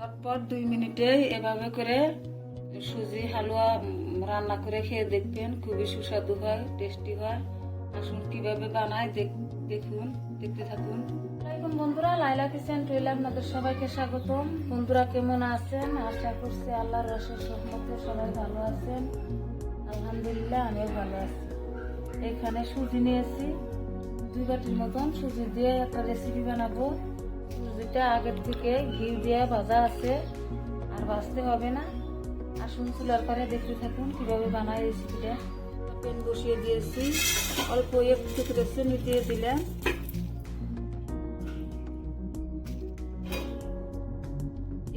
চটপট দুই মিনিটে এভাবে করে সুজি, হালুয়া রান্না করে খেয়ে দেখবেন। খুবই সুস্বাদু হয় টেস্টি হয়। আসুন কীভাবে বানায় দেখ- দেখুন, দেখতে থাকুন। আসসালামাইকুম বন্ধুরা লাইলা কিচেন টুইলে আপনাদের সবাইকে স্বাগতম। বন্ধুরা কেমন আছেন? আশা করছি আল্লাহর রসের সহমতে সবাই ভালো আছেন। আলহামদুলিল্লাহ, আমিও ভালো আছি। এখানে সুজি নিয়েছি। দুই বাটির মতন সুজি দিয়ে একটা রেসিপি বানাবো। সুজিটা আগের থেকে ঘি দিয়ে ভাজা আছে, আর ভাজতে হবে না। আসুন চুলার পরে দেখতে থাকুন কীভাবে বানাই রেসিপিটা প্যান বসিয়ে দিয়েছি, অল্প একটু চিনি দিয়ে দিলাম।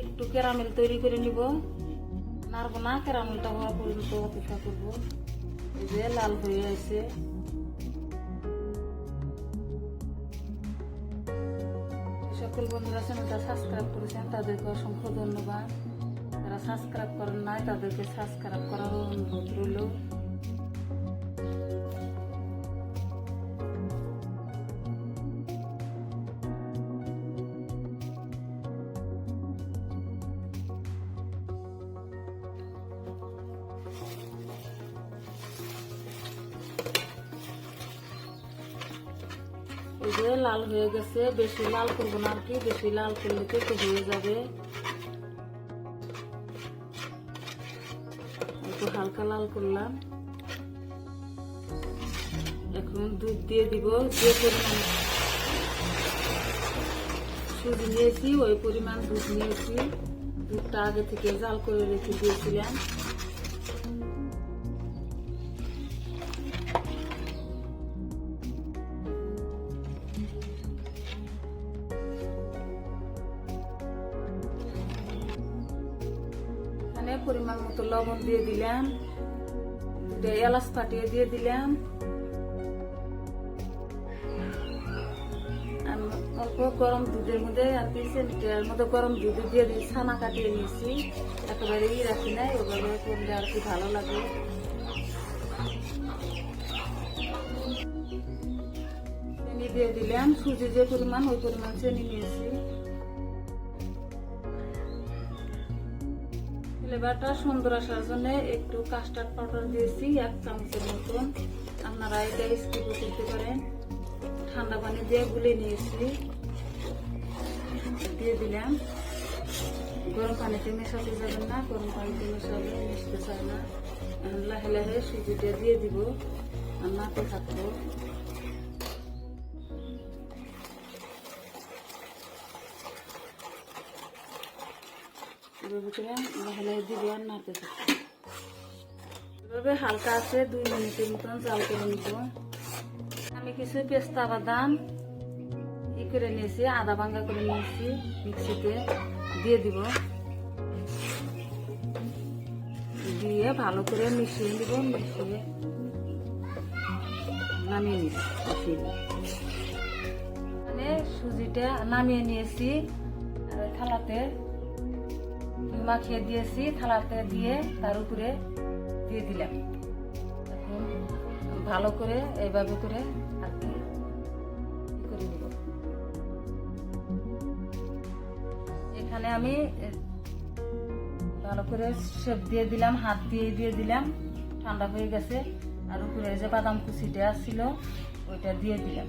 একটু ক্যারামেল তৈরি করে নিব। নাড়বো না, ক্যারামেলটা হওয়া পর্যন্ত অপেক্ষা করব। এই যে লাল হয়ে আছে। সকল বন্ধুরা চ্যানেলটা সাবস্ক্রাইব করেছেন, তাদেরকে অসংখ্য ধন্যবাদ। যারা সাবস্ক্রাইব করেন নাই, তাদেরকে সাবস্ক্রাইব করার অনুরোধ রইল। যে লাল হয়ে গেছে, বেশি লাল করব না আর কি, বেশি লাল করলে তো হয়ে যাবে। একটু হালকা লাল করলাম। এখন দুধ দিয়ে দিব, যে পরিমাণ সুজি নিয়েছি, ওই পরিমাণ দুধ নিয়েছি। দুধটা আগে থেকে জাল করে রেখে দিয়েছিলাম। এখানে পরিমাণ মতো লবণ দিয়ে দিলাম। দুটো এলাচ ফাটিয়ে দিয়ে দিলাম। অল্প গরম দুধের মধ্যে আর কি সেন্টার মধ্যে গরম দুধ দিয়ে দিয়ে ছানা কাটিয়ে নিয়েছি। একেবারে ই রাখি নাই, ওভাবে করলে আর কি ভালো লাগে। দিয়ে দিলাম, সুজি যে পরিমাণ ওই পরিমাণ চিনি নিয়েছি। ফ্লেভারটা সুন্দর আসার জন্য একটু কাস্টার্ড পাউডার দিয়েছি, এক চামচের মতন। আপনারা এটা স্কিপ করতে পারেন। ঠান্ডা পানি দিয়ে গুলে নিয়েছি। দিয়ে দিলাম। গরম পানিতে মেশাতে যাবেন না, গরম পানিতে মেশালে মিশতে চায় না। লাহে লাহে সুজিটা দিয়ে দিব। আর নাতে থাকব। করে লাহে লাহে দিবে আর নাড়তে এভাবে হালকা আছে, দুই মিনিটের মতন জাল করে নিব। আমি কিছু পেস্তা বাদাম ই করে নিয়েছি, আদা ভাঙ্গা করে নিয়েছি, মিক্সিতে দিয়ে দিব। দিয়ে ভালো করে মিশিয়ে দিব মিশিয়ে নামিয়ে নিচ্ছি মানে সুজিটা নামিয়ে নিয়েছি, আর থালাতে মাখিয়ে দিয়েছি, থালাতে দিয়ে তার উপরে দিয়ে দিলাম। এখন ভালো করে এইভাবে করে এখানে আমি ভালো করে শেপ দিয়ে দিলাম, হাত দিয়ে দিয়ে দিলাম, ঠান্ডা হয়ে গেছে। আর উপরে যে বাদাম কুচিটা ছিল, ওইটা দিয়ে দিলাম।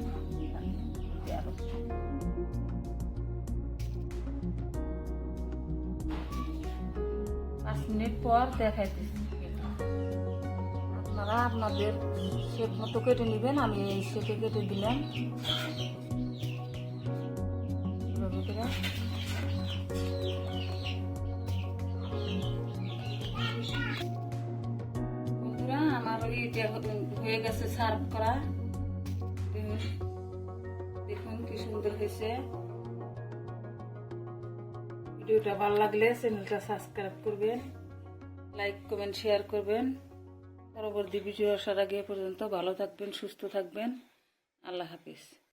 মিনিট পর দেখাইতেছি। আপনারা আপনাদের শেপ মতো কেটে নেবেন, আমি এই শেপে কেটে দিলাম। বন্ধুরা, আমার এইটা হয়ে গেছে সার্ভ করা। দেখুন কি সুন্দর হয়েছে। ভিডিওটা ভালো লাগলে চ্যানেলটা সাবস্ক্রাইব করবেন। লাইক কমেন্ট শেয়ার করবেন। পরবর্তী ভিডিও আসার আগে পর্যন্ত ভালো থাকবেন, সুস্থ থাকবেন। আল্লাহ হাফিজ।